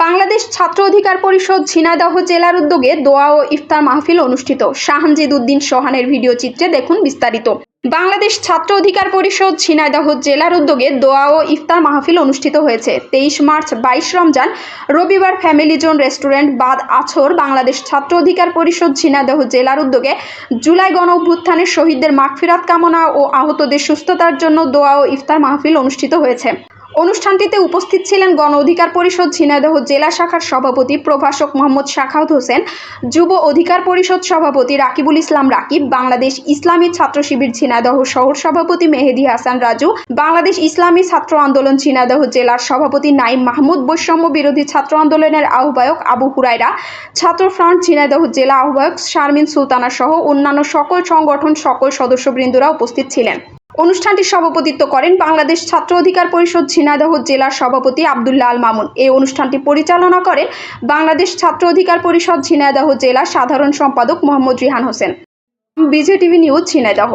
বাংলাদেশ ছাত্র অধিকার পরিষদ ঝিনাইদহ জেলার উদ্যোগে দোয়া ও ইফতার মাহফিল অনুষ্ঠিত। শাহানজিদ উদ্দিন সোহানের ভিডিও চিত্রে দেখুন বিস্তারিত। বাংলাদেশ ছাত্র অধিকার পরিষদ ঝিনাইদহ জেলার উদ্যোগে দোয়া ও ইফতার মাহফিল অনুষ্ঠিত হয়েছে। তেইশ মার্চ, বাইশ রমজান, রবিবার ফ্যামিলি জোন রেস্টুরেন্ট বাদ আছর বাংলাদেশ ছাত্র অধিকার পরিষদ ঝিনাইদহ জেলার উদ্যোগে জুলাই গণ অভ্যুত্থানের শহীদদের মাগফিরাত কামনা ও আহতদের সুস্থতার জন্য দোয়া ও ইফতার মাহফিল অনুষ্ঠিত হয়েছে। অনুষ্ঠানটিতে উপস্থিত ছিলেন গণ অধিকার পরিষদ ঝিনাইদহ জেলা শাখার সভাপতি প্রভাষক মোহাম্মদ শাখাউত হোসেন, যুব অধিকার পরিষদ সভাপতি রাকিবুল ইসলাম রাকিব, বাংলাদেশ ইসলামী ছাত্র শিবির ঝিনাইদহ শহর সভাপতি মেহেদি হাসান রাজু, বাংলাদেশ ইসলামী ছাত্র আন্দোলন ঝিনাইদহ জেলার সভাপতি নাইম মাহমুদ, বৈষম্য বিরোধী ছাত্র আন্দোলনের আহ্বায়ক আবু হুরাইরা ছাত্র ফ্রন্ট ঝিনাইদহ জেলা আহ্বায়ক শারমিন সুলতানা সহ অন্যান্য সকল সংগঠন, সকল সদস্যবৃন্দরা উপস্থিত ছিলেন। অনুষ্ঠানটি সভাপতিত্ব করেন বাংলাদেশ ছাত্র অধিকার পরিষদ ঝিনাইদহ জেলার সভাপতি আবদুল্লাহ আল মামুন। এই অনুষ্ঠানটি পরিচালনা করেন বাংলাদেশ ছাত্র অধিকার পরিষদ ঝিনাইদহ জেলা সাধারণ সম্পাদক মোহাম্মদ রিহান হোসেন। বিজে টিভি নিউজ ঝিনাইদহ।